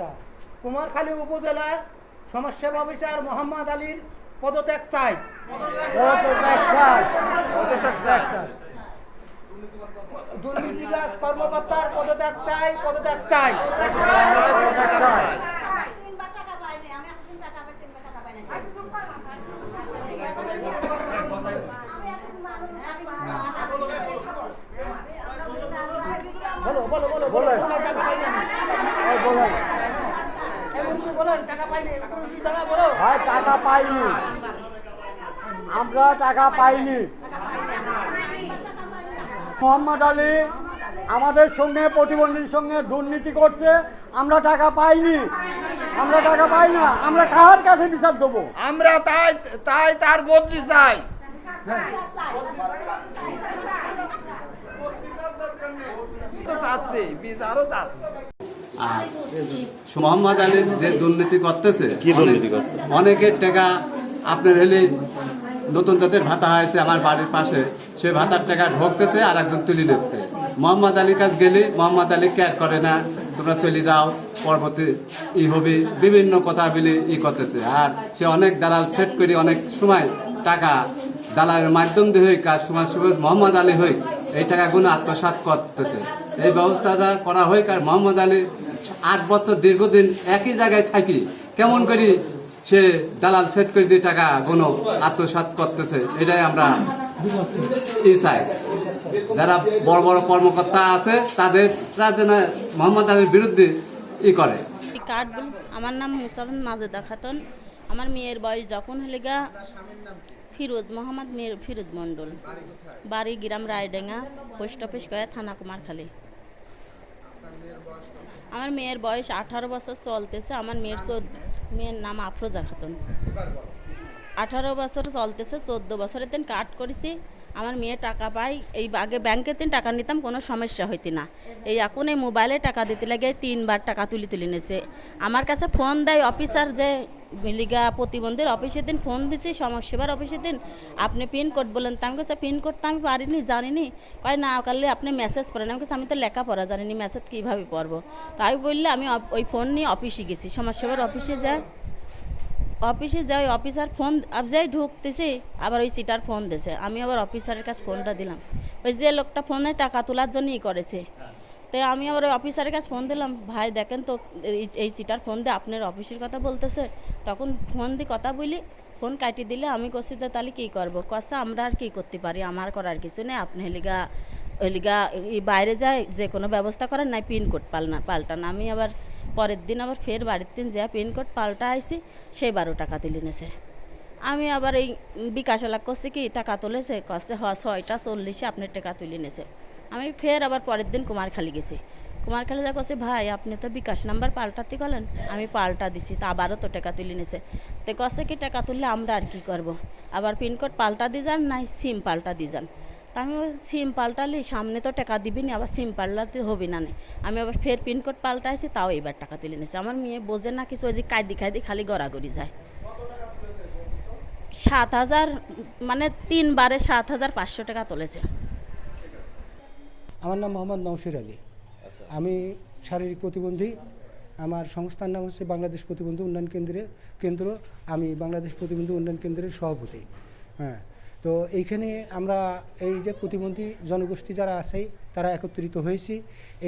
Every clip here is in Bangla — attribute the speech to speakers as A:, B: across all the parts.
A: আচ্ছা কুমারখালী উপজেলার সমাজসেবা অফিসার মোহাম্মদ আলীর পদত্যাগ চাই। দুর্নীতিগ্রাস কর্মকর্তার পদত্যাগ চাই পদত্যাগ চাই।
B: টাকা পাইনি আমি এখন টাকা পাই তিনবার টাকা পাইনি আমি এখন মানুষ
A: বলো বলো বলো বলো টাকা পাইনি আমি। এমন কি বলেন টাকা পাইনি এমন কি দাঁড়া বলো
C: ভাই টাকা পাইনি। আমরা টাকা পাইনি। মোহাম্মদ আলী আমাদের সঙ্গে প্রতিবন্ধীর সঙ্গে দুর্নীতি করছে আমরা টাকা পাইনি। আমরা টাকা পাই না আমরা কার কাছে বিচার দেবো?
D: আমরা তাই তাই তার বদলি চাই। তো চাচ্ছি বিচারও চাচ্ছি
E: আর মোহাম্মদ আলী যে দুর্নীতি করতেছে? অনেকের টাকা আপনার হলে নতুন যাদের ভাতা হয়েছে আমার বাড়ির পাশে সে ভাতার টাকা ঢোকতেছে আর একজন তুলে নিচ্ছে। মোহাম্মদ আলীর কাছে গেলে মোহাম্মদ আলী কেয়ার করে না তোমরা চলে যাও পরবর্তী ই হবে বিভিন্ন কথা বলে ই করতেছে। আর সে অনেক দালাল সেট করে অনেক সময় টাকা দালালের মাধ্যম দিয়ে হই কাজ সময় সময় মোহাম্মদ আলী হই এই টাকাগুলো আত্মসাৎ করতেছে। এই ব্যবস্থাটা করা হয় কারণ মোহাম্মদ আলী আট বছর দীর্ঘদিন একই জায়গায় থাকি, কেমন করি সে দালাল সেট করে দিয়ে টাকা গুলো আত্মসাৎ করতেছে, এটাই আমরা চাই। যারা বড় বড় কর্মকর্তা আছে, তাদের তারা যেন মোহাম্মদ আলীর বিরুদ্ধে ই করে।
F: কার্ডগুলো আমার নাম মুসাফিন মাজেদা খাতুন। আমার মেয়ের বয়স যখন হলে গা ফিরোজ মোহাম্মদ মেয়ের ফিরোজ মণ্ডল। বাড়ি গ্রাম রায়ডেঙ্গা, পোস্ট অফিস গয়া থানা কুমারখালী। আমার মেয়ের বয়স আঠারো বছর চলতেছে আমার মেয়ের চোদ্দ মেয়ের নাম আফরোজা খাতুন। আঠারো বছর চলতেছে চোদ্দ বছরের দিন কাট করেছি। আমার মেয়ে টাকা পাই এই আগে ব্যাংকের দিন টাকা নিতাম কোনো সমস্যা হইতে না। এই এখন এই মোবাইলে টাকা দিতে লাগে তিনবার টাকা তুলি তুলে নিয়েছে আমার কাছে ফোন দেয় অফিসার যে মিলিগা প্রতিবন্ধীর অফিসের দিন ফোন দিছি সমাজসেবার অফিসের দিন। আপনি পিন কোড বলেন তা আমি কাছে পিন কোড তো আমি পারিনি, জানিনি। কয়, না কালে আপনি মেসেজ করেন। আমি কাছে আমি তো লেখাপড়া জানিনি মেসেজ কীভাবে পড়ব? তাই বললে, আমি ওই ফোন নিয়ে অফিসে গেছি সমাজসেবার অফিসে যাই। অফিসে যাই অফিসার ফোন যাই ঢুকতেছি, আবার ওই সিটার ফোন দিছে। আমি আবার অফিসারের কাছে ফোনটা দিলাম। ওই যে লোকটা ফোনে টাকা তোলার জন্যই করেছে। তাই আমি আবার ওই অফিসারের কাছে ফোন দিলাম, ভাই দেখেন তো, এই- সিটার ফোন দিয়ে আপনার অফিসের কথা বলতেছে। তখন ফোন দিয়ে কথা বলি ফোন কাটি দিলে আমি কষি তো তাহলে কী করব? কষা আমরা আর কী করতে পারি, আমার করার কিছু নেই, আপনি হেলিগা হেলিগা বাইরে যায়, যে কোনো ব্যবস্থা করেন, নাই পিনকোড পালনা পাল্টান। আমি আবার পরের দিন আবার ফের বাড়ির দিন যা পিনকোড পাল্টা আইসি সে বারো টাকা তুলে নেছে। আমি আবার এই বিকাশ এলাক করছি কি, টাকা তুলেছে? কষে হ, ছয়টা চল্লিশে আপনার টাকা তুলে নেছে। আমি ফের আবার পরের দিন কুমারখালি গেছি। কুমারখালি যা কছে ভাই, আপনি তো বিকাশ নাম্বার পাল্টাতে গেলেন। আমি পাল্টা দিছি, তা আবারও তো টাকা তুলে নিছে। তো কষে কি টাকা তুললে আমরা আর কি করব। আবার পিনকোড পাল্টা দিয়ে যান, নাই সিম পাল্টা দিয়ে যান। তা আমি সিম পাল্টালি, সামনে তো টাকা দিবি না, আবার সিম পাল্টাতে হবে না নে। আমি আবার ফের পিনকোড পাল্টাইছি, তাও এবার টাকা তুলে নিছে। আমার মেয়ে বোঝে না কিছু, ওই যে কায়দি খাইদি খালি গড়াগড়ি যায়। সাত হাজার মানে তিনবারে সাত হাজার পাঁচশো টাকা তুলেছে।
G: আমার নাম মোহাম্মদ নওশির আলী। আমি শারীরিক প্রতিবন্ধী। আমার সংস্থার নাম হচ্ছে বাংলাদেশ প্রতিবন্ধী উন্নয়ন কেন্দ্রে কেন্দ্র। আমি বাংলাদেশ প্রতিবন্ধী উন্নয়ন কেন্দ্রের সভাপতি। হ্যাঁ। তো এইখানে আমরা এই যে প্রতিবন্ধী জনগোষ্ঠী যারা আছে, তারা একত্রিত হয়েছি।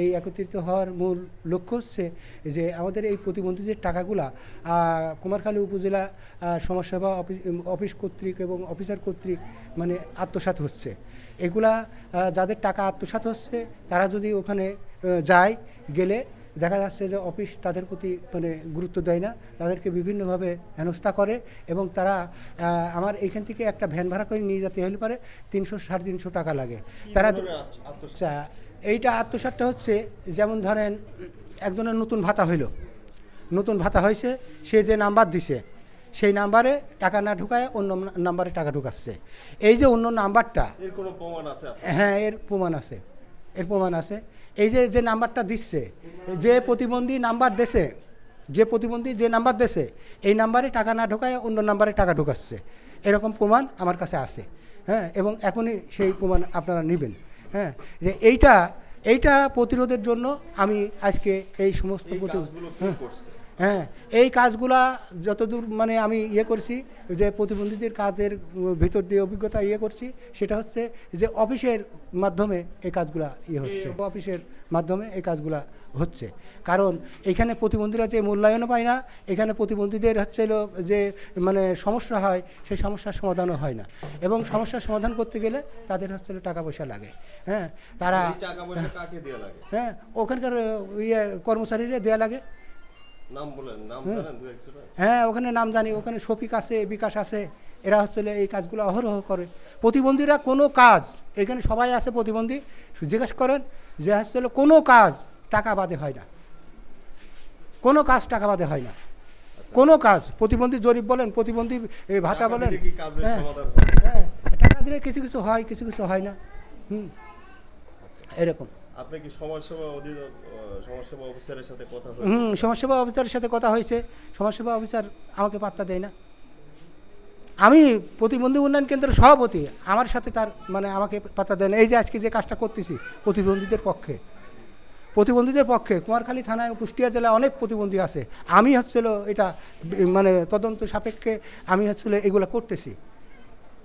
G: এই একত্রিত হওয়ার মূল লক্ষ্য হচ্ছে যে আমাদের এই প্রতিবন্ধীদের টাকাগুলা কুমারখালী উপজেলা সমাজসেবা অফিস কর্তৃক এবং অফিসার কর্তৃক মানে আত্মসাৎ হচ্ছে। এগুলা যাদের টাকা আত্মসাৎ হচ্ছে, তারা যদি ওখানে যায়, গেলে দেখা যাচ্ছে যে অফিস তাদের প্রতি মানে গুরুত্ব দেয় না তাদেরকে বিভিন্নভাবে হেনস্থা করে এবং তারা আমার এইখান থেকে একটা ভ্যান ভাড়া করে নিয়ে যেতে হলে পারে তিনশো সাড়ে তিনশো টাকা লাগে। তারা আচ্ছা, এইটা আত্মসাৎটা হচ্ছে যেমন ধরেন একজনের নতুন ভাতা হইল নতুন ভাতা হয়েছে সে যে নাম্বার দিছে সেই নাম্বারে টাকা না ঢুকায় অন্য নাম্বারে টাকা ঢুকাচ্ছে। এই যে অন্য নাম্বারটা
H: এর কোনো প্রমাণ আছে
G: হ্যাঁ এর প্রমাণ আছে। এর প্রমাণ আছে। এই যে যে নাম্বারটা দিচ্ছে যে প্রতিবন্ধী নাম্বার দেশে যে প্রতিবন্ধী যে নাম্বার দেশে এই নাম্বারে টাকা না ঢোকায় অন্য নাম্বারে টাকা ঢোকাচ্ছে। এরকম প্রমাণ আমার কাছে আছে। হ্যাঁ এবং এখনই সেই প্রমাণ আপনারা নেবেন। হ্যাঁ যে এইটা এইটা প্রতিরোধের জন্য আমি আজকে এই সমস্ত হ্যাঁ। এই কাজগুলা যতদূর মানে আমি ইয়ে করছি যে প্রতিবন্ধীদের কাজের ভিতর দিয়ে অভিজ্ঞতা ইয়ে করছি সেটা হচ্ছে যে অফিসের মাধ্যমে এই কাজগুলা ইয়ে হচ্ছে। অফিসের মাধ্যমে এই কাজগুলা হচ্ছে। কারণ এখানে প্রতিবন্ধীরা যে মূল্যায়নও পায় না এখানে প্রতিবন্ধীদের হচ্ছে যে মানে সমস্যা হয় সেই সমস্যার সমাধানও হয় না। এবং সমস্যার সমাধান করতে গেলে তাদের হচ্ছে টাকা পয়সা লাগে। হ্যাঁ তারা হ্যাঁ ওখানকার ইয়ে কর্মচারীরা দেওয়া লাগে। হ্যাঁ ওখানে নাম জানি ওখানে শফিক আছে বিকাশ আছে এরা হচ্ছে এই কাজগুলো অহরহ করে। প্রতিবন্ধীরা কোনো কাজ এখানে সবাই আছে প্রতিবন্ধী জিজ্ঞেস করেন যে হচ্ছে কোনো কাজ টাকা বাদে হয় না। কোনো কাজ টাকা বাদে হয় না। কোনো কাজ প্রতিবন্ধী জরিপ বলেন প্রতিবন্ধী ভাতা বলেন। হ্যাঁ। হ্যাঁ? টাকা দিলে কিছু কিছু হয় কিছু কিছু হয় না। হুম। এরকম।
H: সমাজসেবা অফিসারের সাথে কথা
G: হুম, সমাজসেবা অফিসারের সাথে কথা হয়েছে। সমাজসেবা অফিসার আমাকে পাত্তা দেয় না। আমি প্রতিবন্ধী উন্নয়ন কেন্দ্রের সভাপতি, আমার সাথে তার মানে আমাকে পাত্তা দেয় না। এই যে আজকে যে কাজটা করতেছি প্রতিবন্ধীদের পক্ষে প্রতিবন্ধীদের পক্ষে কুমারখালী থানায় কুষ্টিয়া জেলায় অনেক প্রতিবন্ধী আছে। আমি হচ্ছিল এটা মানে তদন্ত সাপেক্ষে আমি হচ্ছিল এগুলো করতেছি।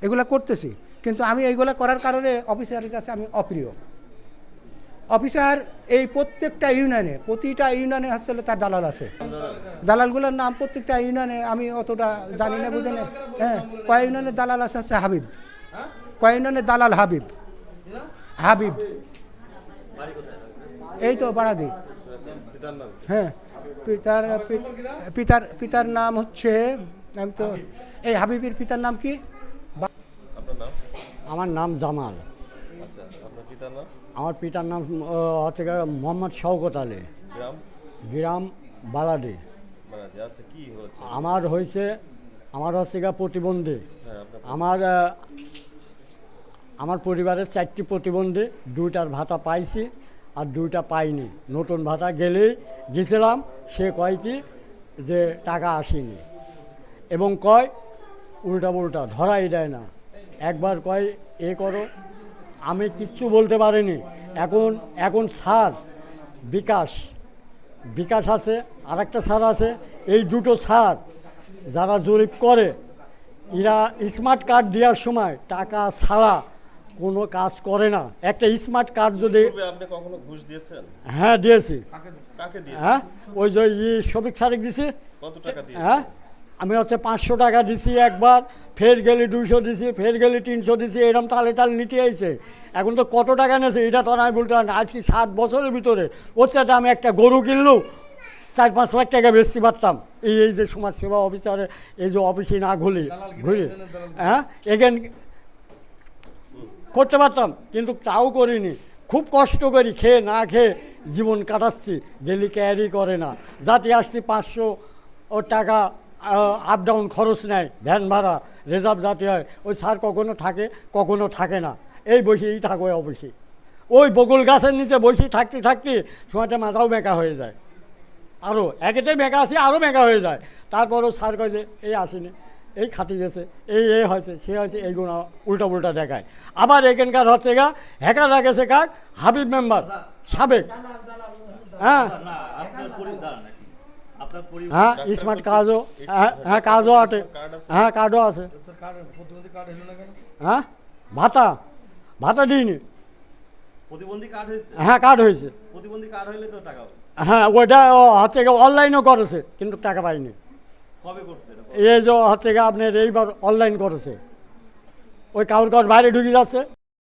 G: এগুলা করতেছি। কিন্তু আমি এইগুলা করার কারণে অফিসারের কাছে আমি অপ্রিয়। অফিসার এই প্রত্যেকটা ইউনিয়নে প্রতিটা ইউনিয়নে আসলে তার দালাল আছে। দালালগুলোর নাম প্রত্যেকটা ইউনিয়নে আমি অতটা জানি না বুঝে না। হ্যাঁ কয় ইউনিয়নের দালাল আছে হচ্ছে হাবিব। কয় ইউনিয়নের দালাল হাবিব? হাবিব। এই তো বাড়াদি হ্যাঁ পিতার পিতার পিতার নাম হচ্ছে আমি তো এই হাবিবের পিতার নাম কি?
H: আপনার
C: আমার নাম জামাল।
H: আচ্ছা আপনার পিতার নাম?
C: আমার পিতার নাম হচ্ছে গিয়ে মোহাম্মদ শওকত আলী।
H: গ্রাম?
C: গ্রাম বালাডি।
H: আচ্ছা কি
C: আমার হয়েছে আমার হচ্ছে গিয়ে প্রতিবন্ধী।
H: হ্যাঁ
C: আমার আমার পরিবারের চারটি প্রতিবন্ধী দুইটার ভাতা পাইছি আর দুইটা পাইনি। নতুন ভাতা গেলেই গেছিলাম সে কয় কি যে টাকা আসেনি। এবং কয় উল্টা উল্টা ধরাই দেয় না। একবার কয় এ করো আমি কিচ্ছু বলতে পারিনি। এখন এখন স্যার বিকাশ বিকাশ আছে আর একটা স্যার আছে এই দুটো স্যার যারা জরিপ করে এরা স্মার্ট কার্ড দেওয়ার সময় টাকা ছাড়া কোনো কাজ করে না। একটা স্মার্ট কার্ড যদি
H: আপনি কখনো ঘুষ দিয়েছেন?
C: হ্যাঁ দিয়েছি। হ্যাঁ ওই যে ই শফিক স্যারেক দিছি
H: কত টাকা
C: হ্যাঁ আমি হচ্ছে পাঁচশো টাকা দিছি একবার ফের গেলে দুইশো দিছি ফের গেলে তিনশো দিছি এরকম তালে তালে নিতে আইছে। এখন তো কত টাকা নেছে এটা তো আমি বলতে পারি না। আজকে সাত বছরের ভিতরে ওর সাথে আমি একটা গরু কিনলো চার পাঁচ লাখ টাকা বেচতে পারতাম। এই এই যে সমাজসেবা অফিসারে এই যে অফিসে না ঘুলি ঘুরি হ্যাঁ? এখান করতে পারতাম কিন্তু তাও করিনি। খুব কষ্ট করি খেয়ে না খেয়ে জীবন কাটাচ্ছি ডেলি ক্যারি করে না। যাতে আসছি পাঁচশো ও টাকা আপ ডাউন খরচ নেয় ভ্যান ভাড়া রিজার্ভ যাতে হয়। ওই স্যার কখনো থাকে কখনো থাকে না। এই বসেই থাকো অফিসে ওই বকুল গাছের নিচে বসে থাকতে থাকতে সময়টা মাথাও বেঁকা হয়ে যায়। আরও একেটাই বেঁকা আছে আরও বেঁকা হয়ে যায়। তারপরও স্যার কয় যে এই আসেনি এই খাটি গেছে এই এ হয়েছে সে হয়েছে এইগুলো উল্টা উল্টা দেখায়। আবার এখানকার হচ্ছে গা হ্যাকার গেছে কাক হাবিব মেম্বার সাবেক। হ্যাঁ। হ্যাঁ স্মার্ট কার্ডও হ্যাঁ হ্যাঁ কার্ডও আছে হ্যাঁ কার্ডও আছে। হ্যাঁ ভাতা ভাতা দিইনি। হ্যাঁ কার্ড হয়েছে।
H: টাকা
C: হ্যাঁ ওইটা হচ্ছে অনলাইনও করেছে কিন্তু টাকা পাইনি। এই যে হচ্ছে আপনার এইবার অনলাইন করেছে। ওই কাউর কাউর বাইরে ঢুকে যাচ্ছে।